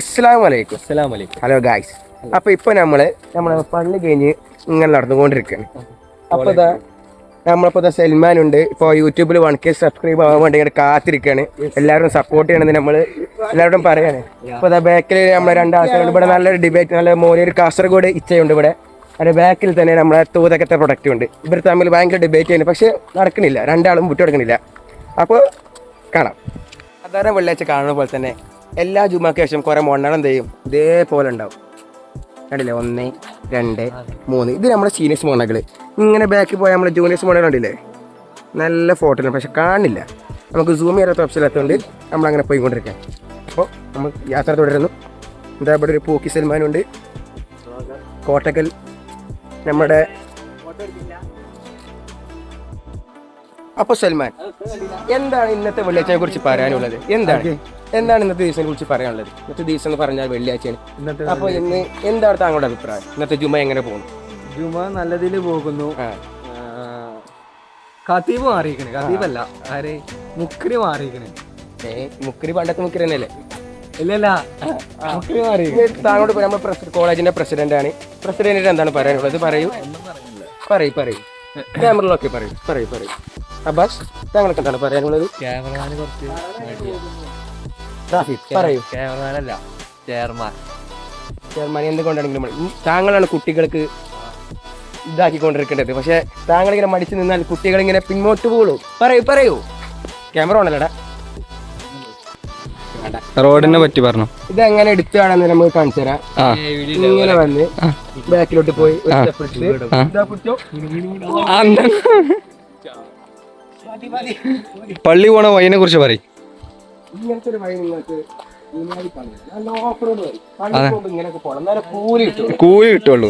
അസ്സലാമു അലൈക്കും അസ്സലാം വലൈക്കും ഹലോ ഗായ്സ് അപ്പൊ ഇപ്പൊ നമ്മൾ നമ്മളെ പള്ളി കഴിഞ്ഞ് ഇങ്ങനെ നടന്നുകൊണ്ടിരിക്കുകയാണ്. അപ്പൊ ഇതാ നമ്മളിപ്പോ ഇതാ സൽമാൻ ഉണ്ട്. ഇപ്പൊ യൂട്യൂബിൽ വൺ കെ സബ്സ്ക്രൈബ് ആവാൻ വേണ്ടി ഇങ്ങനെ കാത്തിരിക്കുകയാണ്. എല്ലാവരും സപ്പോർട്ട് ചെയ്യണമെന്ന് നമ്മൾ എല്ലാവരോടും പറയാണ്. ഇപ്പൊ ഇതാ ബാക്കിൽ നമ്മളെ രണ്ടാൾക്കാരുണ്ട്. ഇവിടെ നല്ലൊരു ഡിബേറ്റ് നല്ല മോനൊരു കാസർഗോഡ് ഇച്ചയുണ്ട് ഇവിടെ. അതിന്റെ ബാക്കിൽ തന്നെ നമ്മളെ തൂതകത്തെ പ്രൊഡക്റ്റ് ഉണ്ട്. ഇവർ തമ്മിൽ ഭയങ്കര ഡിബേറ്റ് ചെയ്യുന്നു. പക്ഷെ നടക്കണില്ല. രണ്ടാളും വിട്ടു കൊടുക്കണില്ല അപ്പോൾ കാണാം. സാധാരണ വെള്ളിയാഴ്ച കാണുന്ന പോലെ തന്നെ എല്ലാ ജുമാക്ക് ശേഷം കുറെ മണ്ണെണ്ണം എന്ത് ചെയ്യും? ഇതേപോലെ ഉണ്ടാവും. കണ്ടില്ലേ? ഒന്ന് രണ്ട് മൂന്ന്. ഇത് നമ്മുടെ സീനിയർസ് മോണകൾ ഇങ്ങനെ ബാക്കിൽ പോയാൽ നമ്മുടെ ജൂനിയേഴ്സ് മോണകൾ കണ്ടില്ലേ? നല്ല ഫോട്ടോ പക്ഷെ കാണില്ല. നമുക്ക് സൂം ചെയ്യാത്ത എത്തുകൊണ്ട് നമ്മളങ്ങനെ പോയിക്കൊണ്ടിരിക്കാം. അപ്പോൾ നമ്മൾ യാത്ര തുടരുന്നു. എന്താ ഇവിടെ ഒരു പൂക്കി സൽമാനുണ്ട്. കോട്ടക്കൽ. നമ്മുടെ അപ്പോൾ സൽമാൻ എന്താണ് ഇന്നത്തെ വെള്ളിയാഴ്ചയെ കുറിച്ച് പറയാനുള്ളത്? എന്താണ്? എന്താണ് ഇന്നത്തെ ദിവസത്തെ കുറിച്ച് പറയാനുള്ളത്? ഇന്നത്തെ ദിവസം എന്ന് പറഞ്ഞാൽ വെള്ളിയാഴ്ചയാണ്. അപ്പൊ ഇന്ന് എന്താണ് താങ്കളുടെ അഭിപ്രായം? ഇന്നത്തെ ജുമ എങ്ങനെ പോകുന്നു? ജുമ നല്ലതിൽ പോകുന്നു. കതീബ് മാറിയിരിക്കണേ ഖതീബ് ആരെ ഖതീബല്ല. ആര്? മുക്രി മാറിയിരിക്കണേ. ഏ മുക്രി പണ്ടത്തെ മുക്രി തന്നെയല്ലേ? ഇല്ലല്ല മുക്രി മാറി താങ്കളോട് നമ്മൾ കോളേജിന്റെ പ്രസിഡന്റ് ആണ്. പ്രസിഡന്റിന് എന്താണ് പറയാനുള്ളത്? പറയൂ. പറയൂ പറയൂ. ക്യാമറയിലൊക്കെ പറയൂ. പറയൂ പറയൂ. അബ്ബാസ് താങ്കൾക്ക് എന്താണ് പറയാനുള്ളത്? ക്യാമറമാന് കുറച്ച് റാഫി പറയൂ. ക്യാമറമാനല്ല ചെയർമാൻ. ചെയർമാൻ എന്തുകൊണ്ടാണെങ്കിലും താങ്കളാണ് കുട്ടികൾക്ക് ഇതാക്കിക്കൊണ്ടിരിക്കേണ്ടത്. പക്ഷെ താങ്കൾ ഇങ്ങനെ മടിച്ചു നിന്നാൽ കുട്ടികൾ ഇങ്ങനെ പിന്നോട്ട് പോകുള്ളൂ പറയൂ പറയൂ. ക്യാമറ ഓണല്ലടാ റോഡിനെ പറ്റി പറഞ്ഞു. ഇത് എങ്ങനെ എടുത്താണെന്ന് നമുക്ക് കാണിച്ചു തരാം. ഇങ്ങനെ വന്ന് ബാക്കിലോട്ട് പോയി പള്ളി പോണ വൈനെ കുറിച്ച് പറയും. ഇങ്ങനത്തെ ഒരു വഴി നിങ്ങൾക്ക് കൂലി കിട്ടുള്ളു.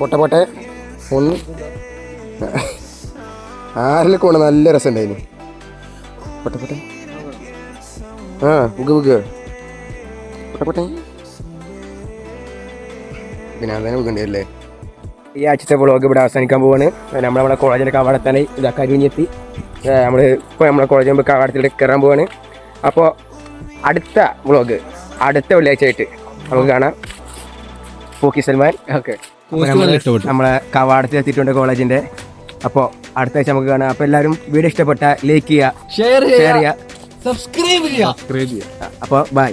പൊട്ടെ പൊട്ടെ. ഒന്ന്. ആരിലൊക്കെ പോണ നല്ല രസം ഉണ്ടായിരുന്നു പൊട്ടെ പൊട്ടെ. ആ ബുക്ക് ബുക്ക് പിന്നെ അങ്ങനെ ബുക്കുണ്ട് അല്ലേ ഈ ആഴ്ചത്തെ വ്ളോഗ് ഇവിടെ അവസാനിക്കാൻ പോവാണ്. നമ്മൾ നമ്മുടെ കോളേജിന്റെ തന്നെ ഇതാ കരിഞ്ഞെത്തി. നമ്മൾ ഇപ്പോൾ നമ്മുടെ കോളേജ് മുമ്പ് കവാടത്തിലേക്ക് കയറാൻ പോവാണ്. അപ്പോൾ അടുത്ത വ്ളോഗ് അടുത്ത വെള്ളിയാഴ്ച ആയിട്ട് നമുക്ക് കാണാം. പോക്കി സൽമാൻ. ഓക്കെ. നമ്മളെ കവാടത്തിൽ എത്തിയിട്ടുണ്ട് കോളേജിന്റെ അപ്പോൾ അടുത്ത ആഴ്ച നമുക്ക് കാണാം. അപ്പോൾ എല്ലാവരും വീഡിയോ ഇഷ്ടപ്പെട്ട ലൈക്ക് ചെയ്യുക ഷെയർ ചെയ്യുക. സബ്സ്ക്രൈബ് ചെയ്യുക. അപ്പോൾ ബൈ